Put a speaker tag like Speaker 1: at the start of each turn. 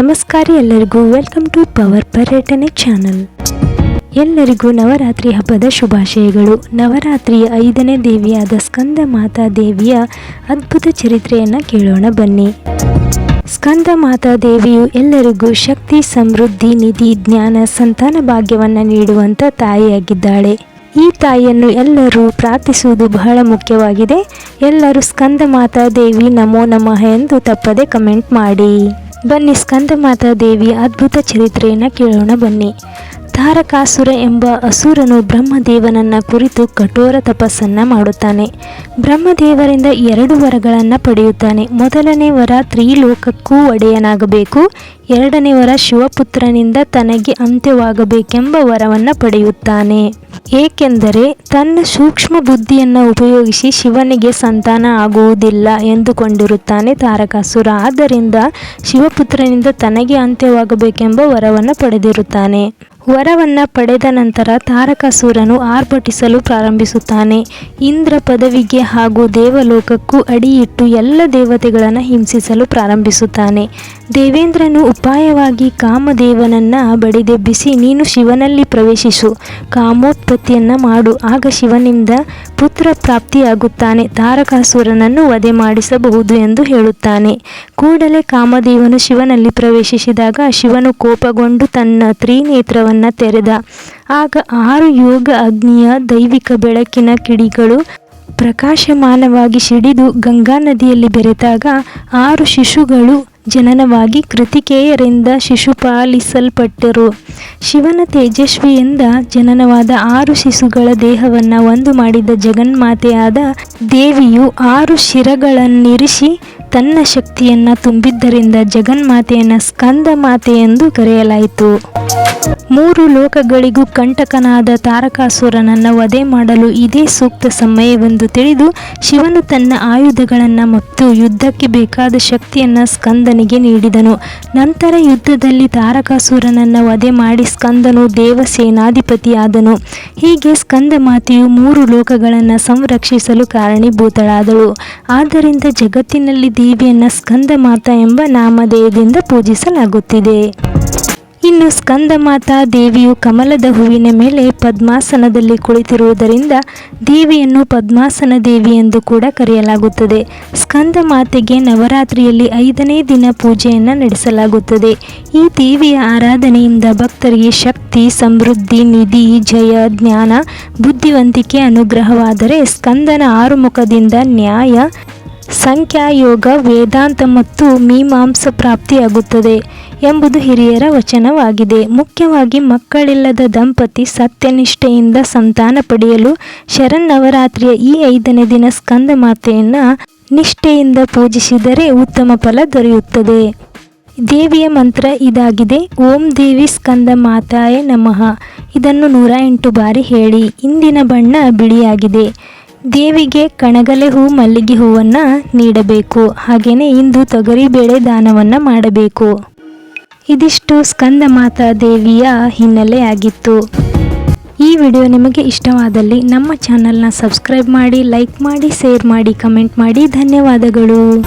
Speaker 1: ನಮಸ್ಕಾರ ಎಲ್ಲರಿಗೂ. Welcome to power ಪರ್ಯಟನೆ ಚಾನಲ್ ಎಲ್ಲರಿಗೂ ನವರಾತ್ರಿ ಹಬ್ಬದ ಶುಭಾಶಯಗಳು. ನವರಾತ್ರಿಯ ಐದನೇ ದೇವಿಯಾದ ಸ್ಕಂದ ಮಾತಾ ದೇವಿಯ ಅದ್ಭುತ ಚರಿತ್ರೆಯನ್ನು ಕೇಳೋಣ ಬನ್ನಿ. ಸ್ಕಂದ ಮಾತಾ ದೇವಿಯು ಎಲ್ಲರಿಗೂ ಶಕ್ತಿ, ಸಮೃದ್ಧಿ, ನಿಧಿ, ಜ್ಞಾನ, ಸಂತಾನ ಭಾಗ್ಯವನ್ನು ನೀಡುವಂಥ ತಾಯಿಯಾಗಿದ್ದಾಳೆ. ಈ ತಾಯಿಯನ್ನು ಎಲ್ಲರೂ ಪ್ರಾರ್ಥಿಸುವುದು ಬಹಳ ಮುಖ್ಯವಾಗಿದೆ. ಎಲ್ಲರೂ ಸ್ಕಂದ ಮಾತಾ ದೇವಿ ನಮೋ ನಮಃ ಎಂದು ತಪ್ಪದೆ ಕಮೆಂಟ್ ಮಾಡಿ. ಬನ್ನಿ ಸ್ಕಂದ ಮಾತಾ ದೇವಿಯ ಅದ್ಭುತ ಚರಿತ್ರೆಯನ್ನು ಕೇಳೋಣ ಬನ್ನಿ. ತಾರಕಾಸುರ ಎಂಬ ಅಸುರನು ಬ್ರಹ್ಮದೇವನನ್ನ ಕುರಿತು ಕಠೋರ ತಪಸ್ಸನ್ನ ಮಾಡುತ್ತಾನೆ. ಬ್ರಹ್ಮದೇವರಿಂದ ಎರಡು ವರಗಳನ್ನು ಪಡೆಯುತ್ತಾನೆ. ಮೊದಲನೇ ವರ ತ್ರಿಲೋಕಕ್ಕೂ ಒಡೆಯನಾಗಬೇಕು. ಎರಡನೇ ವರ ಶಿವಪುತ್ರನಿಂದ ತನಗೆ ಅಂತ್ಯವಾಗಬೇಕೆಂಬ ವರವನ್ನು ಪಡೆಯುತ್ತಾನೆ. ಏಕೆಂದರೆ ತನ್ನ ಸೂಕ್ಷ್ಮ ಬುದ್ಧಿಯನ್ನು ಉಪಯೋಗಿಸಿ ಶಿವನಿಗೆ ಸಂತಾನ ಆಗುವುದಿಲ್ಲ ಎಂದುಕೊಂಡಿರುತ್ತಾನೆ ತಾರಕಾಸುರ. ಆದ್ದರಿಂದ ಶಿವಪುತ್ರನಿಂದ ತನಗೆ ಅಂತ್ಯವಾಗಬೇಕೆಂಬ ವರವನ್ನು ಪಡೆದಿರುತ್ತಾನೆ. ವರವನ್ನು ಪಡೆದ ನಂತರ ತಾರಕಾಸುರನು ಆರ್ಭಟಿಸಲು ಪ್ರಾರಂಭಿಸುತ್ತಾನೆ. ಇಂದ್ರ ಪದವಿಗೆ ಹಾಗೂ ದೇವಲೋಕಕ್ಕೂ ಅಡಿಯಿಟ್ಟು ಎಲ್ಲ ದೇವತೆಗಳನ್ನು ಹಿಂಸಿಸಲು ಪ್ರಾರಂಭಿಸುತ್ತಾನೆ. ದೇವೇಂದ್ರನು ಉಪಾಯವಾಗಿ ಕಾಮದೇವನನ್ನ ಬಡಿದೆಬ್ಬಿಸಿ ನೀನು ಶಿವನಲ್ಲಿ ಪ್ರವೇಶಿಸು, ಕಾಮೋತ್ಪತ್ತಿಯನ್ನು ಮಾಡು, ಆಗ ಶಿವನಿಂದ ಪುತ್ರ ಪ್ರಾಪ್ತಿಯಾಗುತ್ತಾನೆ, ತಾರಕಾಸುರನನ್ನು ವಧೆ ಮಾಡಿಸಬಹುದು ಎಂದು ಹೇಳುತ್ತಾನೆ. ಕೂಡಲೇ ಕಾಮದೇವನು ಶಿವನಲ್ಲಿ ಪ್ರವೇಶಿಸಿದಾಗ ಶಿವನು ಕೋಪಗೊಂಡು ತನ್ನ ತ್ರಿನೇತ್ರವನ್ನು ತೆರೆದ. ಆಗ ಆರು ಯೋಗ ಅಗ್ನಿಯ ದೈವಿಕ ಬೆಳಕಿನ ಕಿಡಿಗಳು ಪ್ರಕಾಶಮಾನವಾಗಿ ಸಿಡಿದು ಗಂಗಾ ನದಿಯಲ್ಲಿ ಬೆರೆತಾಗ ಆರು ಶಿಶುಗಳು ಜನನವಾಗಿ ಕೃತಿಕೇಯರಿಂದ ಶಿಶುಪಾಲಿಸಲ್ಪಟ್ಟರು ಶಿವನ ತೇಜಸ್ವಿಯಿಂದ ಜನನವಾದ ಆರು ಶಿಶುಗಳ ದೇಹವನ್ನು ಒಂದು ಮಾಡಿದ ಜಗನ್ಮಾತೆಯಾದ ದೇವಿಯು ಆರು ಶಿರಗಳನ್ನಿರಿಸಿ ತನ್ನ ಶಕ್ತಿಯನ್ನು ತುಂಬಿದ್ದರಿಂದ ಜಗನ್ಮಾತೆಯನ್ನು ಸ್ಕಂದ ಮಾತೆ ಎಂದು ಕರೆಯಲಾಯಿತು. ಮೂರು ಲೋಕಗಳಿಗೂ ಕಂಟಕನಾದ ತಾರಕಾಸುರನನ್ನು ವಧೆ ಮಾಡಲು ಇದೇ ಸೂಕ್ತ ಸಮಯವೆಂದು ತಿಳಿದು ಶಿವನು ತನ್ನ ಆಯುಧಗಳನ್ನು ಮತ್ತು ಯುದ್ಧಕ್ಕೆ ಬೇಕಾದ ಶಕ್ತಿಯನ್ನು ಸ್ಕಂದನಿಗೆ ನೀಡಿದನು. ನಂತರ ಯುದ್ಧದಲ್ಲಿ ತಾರಕಾಸುರನನ್ನು ವಧೆ ಮಾಡಿ ಸ್ಕಂದನು ದೇವಸೇನಾಧಿಪತಿಯಾದನು. ಹೀಗೆ ಸ್ಕಂದ ಮಾತೆಯು ಮೂರು ಲೋಕಗಳನ್ನು ಸಂರಕ್ಷಿಸಲು ಕಾರಣೀಭೂತಳಾದಳು. ಆದ್ದರಿಂದ ಜಗತ್ತಿನಲ್ಲಿ ದೇವಿಯನ್ನು ಸ್ಕಂದ ಮಾತಾ ಎಂಬ ನಾಮಧೇಯದಿಂದ ಪೂಜಿಸಲಾಗುತ್ತಿದೆ. ಇನ್ನು ಸ್ಕಂದ ಮಾತಾ ದೇವಿಯು ಕಮಲದ ಹೂವಿನ ಮೇಲೆ ಪದ್ಮಾಸನದಲ್ಲಿ ಕುಳಿತಿರುವುದರಿಂದ ದೇವಿಯನ್ನು ಪದ್ಮಾಸನ ದೇವಿ ಎಂದು ಕೂಡ ಕರೆಯಲಾಗುತ್ತದೆ. ಸ್ಕಂದ ಮಾತೆಗೆ ನವರಾತ್ರಿಯಲ್ಲಿ ಐದನೇ ದಿನ ಪೂಜೆಯನ್ನು ನಡೆಸಲಾಗುತ್ತದೆ. ಈ ದೇವಿಯ ಆರಾಧನೆಯಿಂದ ಭಕ್ತರಿಗೆ ಶಕ್ತಿ, ಸಮೃದ್ಧಿ, ನಿಧಿ, ಜಯ, ಜ್ಞಾನ, ಬುದ್ಧಿವಂತಿಕೆ, ಅನುಗ್ರಹವಾದರೆ ಸ್ಕಂದನ ಆರುಮುಖದಿಂದ ನ್ಯಾಯ ಸಂಖ್ಯಾಯೋಗ, ವೇದಾಂತ ಮತ್ತು ಮೀಮಾಂಸ ಪ್ರಾಪ್ತಿಯಾಗುತ್ತದೆ ಎಂಬುದು ಹಿರಿಯರ ವಚನವಾಗಿದೆ. ಮುಖ್ಯವಾಗಿ ಮಕ್ಕಳಿಲ್ಲದ ದಂಪತಿ ಸತ್ಯನಿಷ್ಠೆಯಿಂದ ಸಂತಾನ ಪಡೆಯಲು ಶರನ್ನವರಾತ್ರಿಯ ಈ ಐದನೇ ದಿನ ಸ್ಕಂದ ಮಾತೆಯನ್ನು ನಿಷ್ಠೆಯಿಂದ ಪೂಜಿಸಿದರೆ ಉತ್ತಮ ಫಲ ದೊರೆಯುತ್ತದೆ. ದೇವಿಯ ಮಂತ್ರ ಇದಾಗಿದೆ. ಓಂ ದೇವಿ ಸ್ಕಂದ ಮಾತಾಯ ನಮಃ. ಇದನ್ನು ನೂರ ಎಂಟು ಬಾರಿ ಹೇಳಿ. ಇಂದಿನ ಬಣ್ಣ ಬಿಳಿಯಾಗಿದೆ. ದೇವಿಗೆ ಕಣಗಲೆ ಹೂ ಮಲ್ಲಿಗೆ ಹೂವನ್ನು ನೀಡಬೇಕು. ಹಾಗೆಯೇ ಇಂದು ತೊಗರಿಬೇಳೆ ದಾನವನ್ನು ಮಾಡಬೇಕು. ಇದಿಷ್ಟು ಸ್ಕಂದ ಮಾತಾ ದೇವಿಯ ಹಿನ್ನೆಲೆಯಾಗಿತ್ತು ಈ ವಿಡಿಯೋ ನಿಮಗೆ ಇಷ್ಟವಾದಲ್ಲಿ ನಮ್ಮ ಚಾನಲ್ನ ಸಬ್ಸ್ಕ್ರೈಬ್ ಮಾಡಿ, ಲೈಕ್ ಮಾಡಿ, ಶೇರ್ ಮಾಡಿ, ಕಮೆಂಟ್ ಮಾಡಿ. ಧನ್ಯವಾದಗಳು.